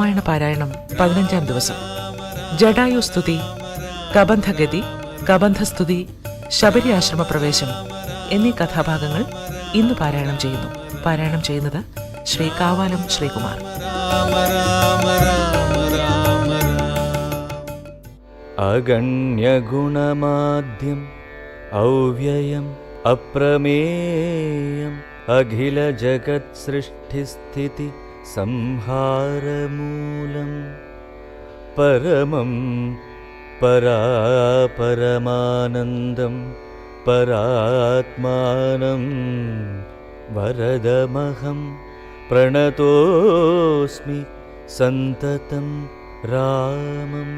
രാമായണ പാരായണം പതിനഞ്ചാം ദിവസം. ജഡായു സ്തുതി കബന്ധഗതി കബന്ധസ്തുതി ശബരി ആശ്രമ പ്രവേശം എന്നീ കഥാഭാഗങ്ങൾ ഇന്ന് പാരായണം ചെയ്യുന്നു. പാരായണം ചെയ്യുന്നത് ശ്രീ കാവാലം ശ്രീകുമാർ. അഗണ്യഗുണമാദ്യം ഔവ്യയം അപ്രമേയം അഖില ജഗത് സൃഷ്ടിസ്ഥിതി संहारमूलम् परमं परापरमानन्दं परात्मानं वरदमहं प्रणतोऽस्मि सन्ततं रामम्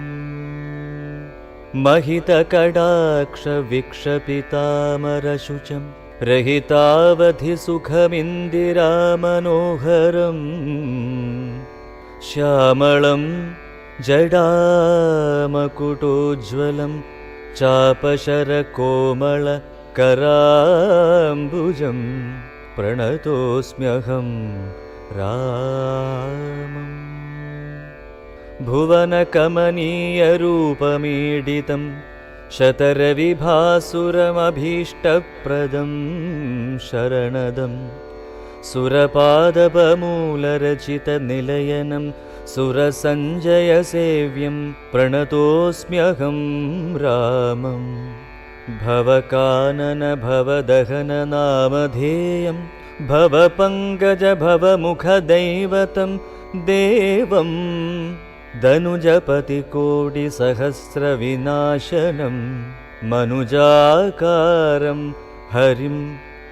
महितकडाक्षविक्षपितामरशुचं रहितावधिसुखमिन्दिरामनोहरम् श्यामलं जडामकुटोज्ज्वलं चापशरकोमलकराम्बुजं प्रणतोऽस्म्यहं रामम्। भुवनकमनीयरूपमीडितं शतरविभासुरमभीष्टप्रदं शरणदं सुरपादपमूलरचितनिलयनं सुरसञ्जयसेव्यं प्रणतोऽस्म्यहं रामम् भवकानन भवदहननामधेयं भवपङ्कजभवमुखदैवतं देवम् धनुजपतिकोटिसहस्रविनाशनं मनुजाकारं हरिं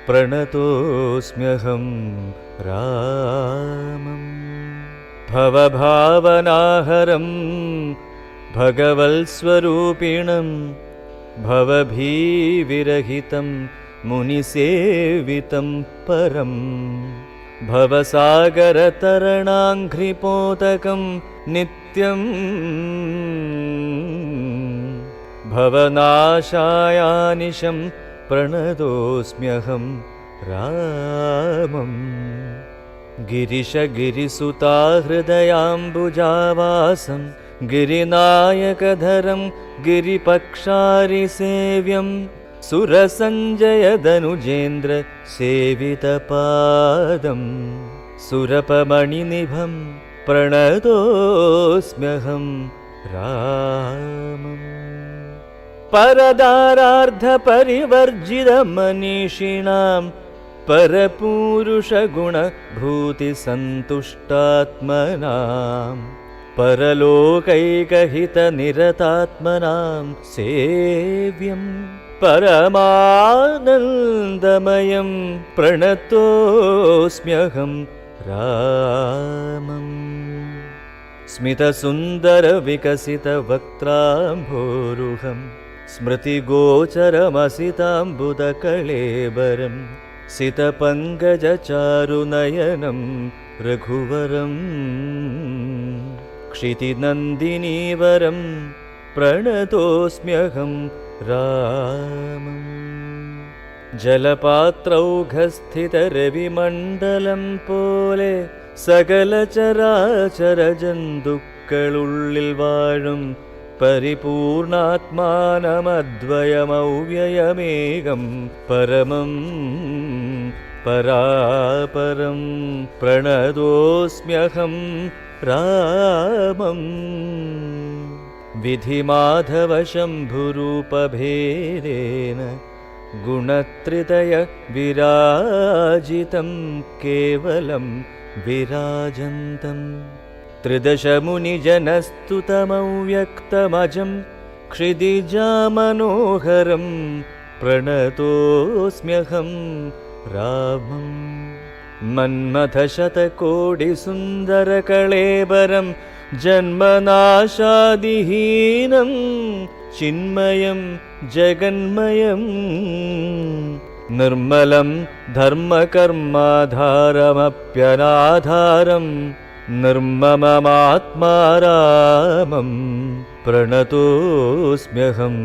प्रणतोऽस्म्यहं रामम्। भवभावनाहरं भगवत्स्वरूपिणं भवभीविरहितं मुनिसेवितं परम् भवसागरतरणाङ्घ्रिपोतकं भवनाशायानिशं प्रणतोऽस्म्यहं रामम्। गिरिशगिरिसुताहृदयाम्बुजावासं गिरिनायकधरं गिरिपक्षारिसेव्यं सुरसञ्जयदनुजेन्द्र सेवितपादम्। सुरपमणिनिभं प्रणतोऽस्म्यहं रामम्। परदारार्धपरिवर्जितमनीषिणां परपूरुषगुणभूतिसन्तुष्टात्मनां परलोकैकहितनिरतात्मनां सेव्यम् परमानन्दमयं प्रणतोऽस्म्यहं रामम् स्मितसुन्दरविकसितवक्त्राम्भोरुहं स्मृतिगोचरमसिताम्बुदकलेबरं सितपङ्कजचारुनयनं रघुवरम् क्षितिनन्दिनीवरं प्रणतोऽस्म्यहं रामम् जलपात्रौघस्थितरविमण्डलं पोले സകലചരാചരജന്തുക്കളുള്ളിൽ വാഴും പരിപൂർണാത്മാനമദ്വയമൗവ്യയമേകം പരമം പരാപരം പ്രണതോസ്മ്യഹം രാമം വിധിമാധവശംഭുരൂപഭേദേന ഗുണത്രിതയ വിരാജിതം കേവലം जन्तं त्रिदशमुनिजनस्तुतमव्यक्तमजं क्षिदिजामनोहरं प्रणतोऽस्म्यहं रामम्। मन्मथशतकोटिसुन्दरकळेबरं जन्मनाशादिहीनं चिन्मयं जगन्मयम् നിർമ്മലം ധർമ്മകർമാധാരമപ്യനാധാരം നിർമ്മമമാത്മാരാമം പ്രണതോസ്മ്യഹം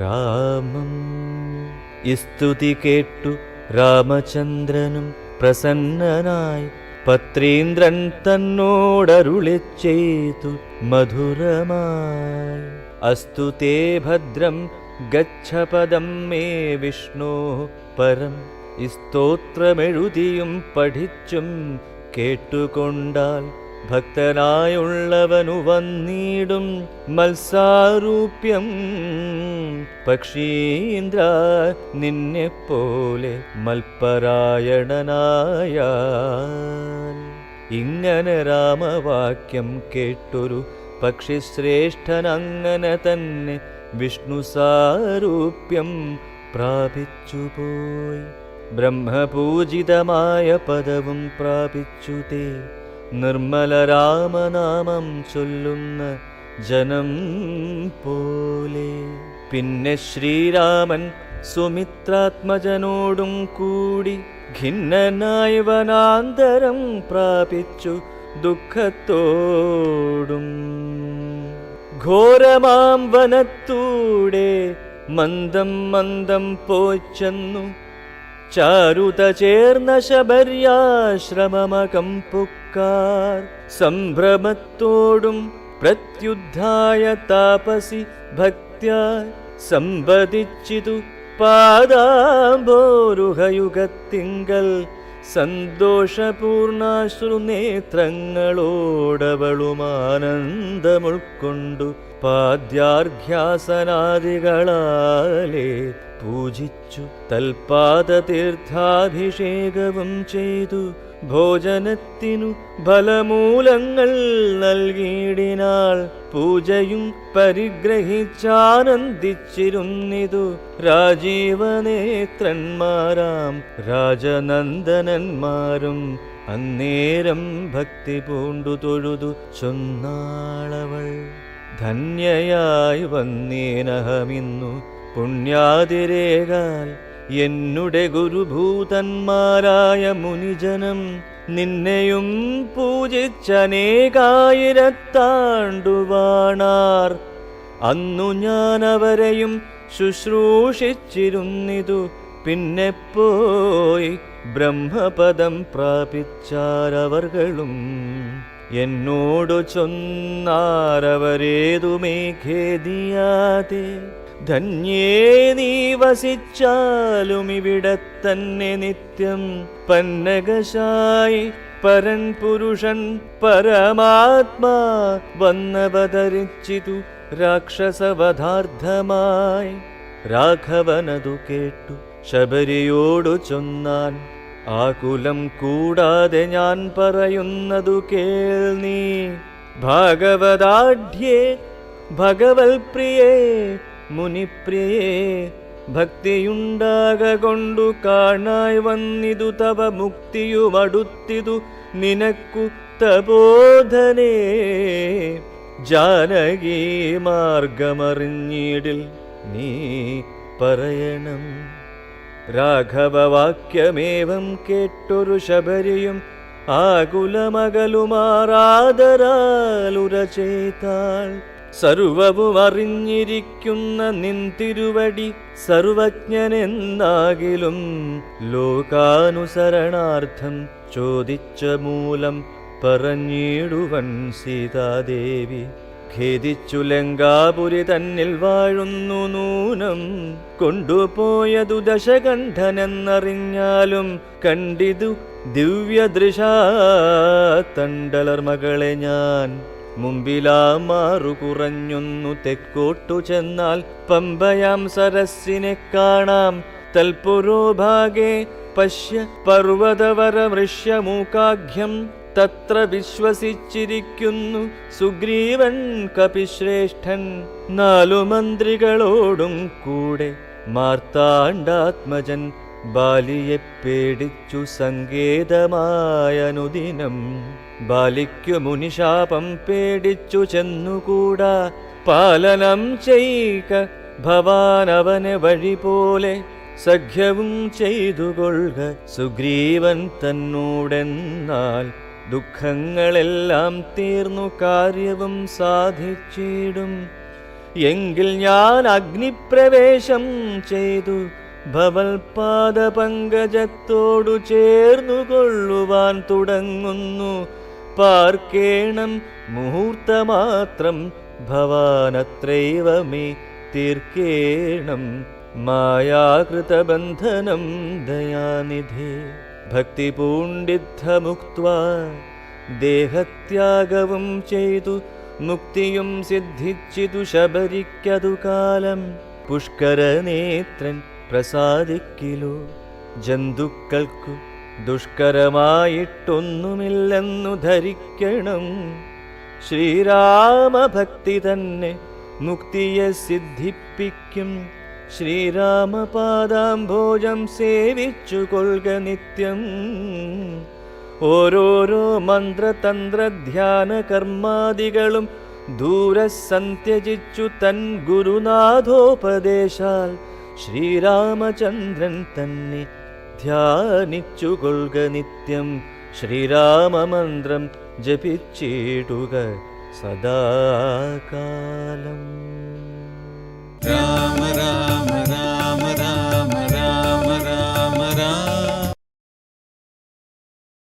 രാമം. സ്തുതി കേട്ടു രാമചന്ദ്രനും പ്രസന്നനായി. പത്രീന്ദ്രൻ തന്നോടരുളി ചെയ്തു മധുരമായി. അസ്തു തേ ഭദ്രം ഗച്ഛ പദം മേ വിഷ്ണു പരം സ്തോത്രമെഴുതിയും പഠിച്ചും കേട്ടുകൊണ്ടാൽ ഭക്തനായുള്ളവനു വന്നിടും മത്സാരൂപ്യം. പക്ഷീന്ദ്ര നിന്നെപ്പോലെ മൽപരായണനായ ഇങ്ങനെ രാമവാക്യം കേട്ടൊരു പക്ഷിശ്രേഷ്ഠൻ അങ്ങനെ തന്നെ വിഷ്ണു സാരൂപ്യം പ്രാപിച്ചുപോയി. ബ്രഹ്മപൂജിതമായ പദവും പ്രാപിച്ചു തേ. നിർമ്മല രാമനാമം ചൊല്ലുന്ന ജനം പോലെ. പിന്നെ ശ്രീരാമൻ സുമിത്രാത്മജനോടും കൂടി ഖിന്നനായി വനാന്തരം പ്രാപിച്ചു ദുഃഖത്തോടും. ഘോരമാം വനത്തൂടെ മന്ദം മന്ദം പോച്ചെന്നു ചാരുത ചേർന്ന ശബര്യാശ്രമമകം പുക്കാർ. സംഭ്രമത്തോടും പ്രത്യുദ്ധായ താപസി ഭക്ത്യാ സംവദിച്ചിതു പാദാംബോരുഹയുഗത്തിങ്കൽ സന്തോഷപൂർണാശ്രു നേത്രങ്ങളോടവളും ആനന്ദമുൾക്കൊണ്ടു പാദ്യാർഘ്യാസനാദികളാലേ പൂജിച്ചു തൽപാദ തീർത്ഥാഭിഷേകവും ചെയ്തു. ഭോജനത്തിനു ഫലമൂലങ്ങൾ നൽകിയിടിനാൾ പൂജയും പരിഗ്രഹിച്ചാനന്ദിച്ചിരുന്നിതു. രാജീവനേത്രന്മാരാം രാജനന്ദനന്മാരും അന്നേരം ഭക്തി പൂണ്ടു തൊഴുതു ചൊന്നാളവൾ. ധന്യയായി വന്നേനഹമിന്നു. പുണ്യാതിരേകാൽ എന്നുടെ ഗുരുഭൂതന്മാരായ മുനിജനം നിന്നെയും പൂജിച്ചനേകായിരത്താണ്ടുവാണാർ. അന്നു ഞാൻ അവരെയും ശുശ്രൂഷിച്ചിരുന്നിതു. പിന്നെ പോയി ബ്രഹ്മപദം പ്രാപിച്ചാരവർകളും എന്നോടു ചൊന്നാരവരേതുമേ ഖേദിയാതെ. ധന്യേ നീ വസിച്ചാലും ഇവിടെ തന്നെ നിത്യം പന്നകശായി പരൻ പുരുഷൻ പരമാത്മാ വന്നവതരിച്ചിതു രാക്ഷസവധാർത്ഥമായി രാഘവനതു കേട്ടു ശബരിയോടു ചൊന്നാൻ ആകുലം കൂടാതെ ഞാൻ പറയുന്നതു കേൾ നീ. ഭാഗവതാഢ്യേ ഭഗവൽ പ്രിയേ മുനിപ്രിയേ ഭക്തിയുണ്ടാക കൊണ്ടു കാണായി വന്നിതു തവ മുക്തിയുമടുത്തിതു നിനക്കു തബോധനേ ജാനകീ മാർഗമറിഞ്ഞിടിൽ നീ പറയണം. രാഘവവാക്യമേവം കേട്ടൊരു ശബരിയും ആകുലമകലുമാറാദരാലുരചേതാൾ സർവവും അറിഞ്ഞിരിക്കുന്ന നിൻ തിരുവടി സർവജ്ഞനെന്നാകിലും ലോകാനുസരണാർത്ഥം ചോദിച്ച മൂലം പറഞ്ഞിടുവൻ സീതാദേവി. ഖേദിച്ചു ലങ്കാപുരി തന്നിൽ വാഴുന്നു നൂനം. കൊണ്ടുപോയതു ദശകണ്ഠനെന്നറിഞ്ഞാലും കണ്ടിതു ദിവ്യദൃശാ തണ്ടലർ മകളെ ഞാൻ. മുമ്പിലാമാറു കുറഞ്ഞൊന്നു തെക്കോട്ടു ചെന്നാൽ പമ്പയാം സരസ്സിനെ കാണാം. തൽപുരോഭാഗേ പശ്യ പർവതവരമൃഷ്യമൂക്കാഖ്യം തത്ര വിശ്വസിച്ചിരിക്കുന്നു സുഗ്രീവൻ കപിശ്രേഷ്ഠൻ. നാലു മന്ത്രികളോടും കൂടെ മാർത്താണ്ഡാത്മജൻ ബാലിയെ പേടിച്ചു സങ്കേതമായനുദിനം. ബാലിക്കു മുനിശാപം പേടിച്ചു ചെന്നുകൂടാ. പാലനം ചെയ്ക ഭവാനവനെ വഴി പോലെ സഖ്യവും ചെയ്തു കൊള്ളുക സുഗ്രീവൻ തന്നോടെന്നാൽ ദുഃഖങ്ങളെല്ലാം തീർന്നു കാര്യവും സാധിച്ചിടും. എങ്കിൽ ഞാൻ അഗ്നിപ്രവേശം ചെയ്തു ഭവൽപാദപങ്കജത്തോടു ചേർന്നുകൊള്ളുവാൻ തുടങ്ങുന്നു. പാർക്കേണം മുഹൂർത്തമാത്രം ഭവാനത്രൈവമേ തീർക്കേണം. മായാകൃതബന്ധനം ദയാനിധേ. ഭക്തി പൂണ്ടിദ്ധമുക്വാ ദേഹത്യാഗവും ചെയ്തു മുക്തിയും സിദ്ധിച്ചിതു ശബരിക്കതു കാലം. പുഷ്കരനേത്രൻ പ്രസാദിക്കിലോ. ജന്തുക്കൾക്കു ദുഷ്കരമായിട്ടൊന്നുമില്ലെന്നു ധരിക്കണം. ശ്രീരാമഭക്തി തന്നെ മുക്തിയെ സിദ്ധിപ്പിക്കും. ശ്രീരാമപാദാംഭോജം സേവിച്ചു കൊള്ളുക നിത്യം. ഓരോരോ മന്ത്രതന്ത്രധ്യാന കർമാദികളും ദൂരസന്ത്യജിച്ചു തൻ ഗുരുനാഥോപദേശാൽ ശ്രീരാമചന്ദ്രൻ തന്നെ ധ്യാനിച്ചുകൊള്ളുക നിത്യം. ശ്രീരാമമന്ത്രം ജപിച്ചിടുക സദാകാലം.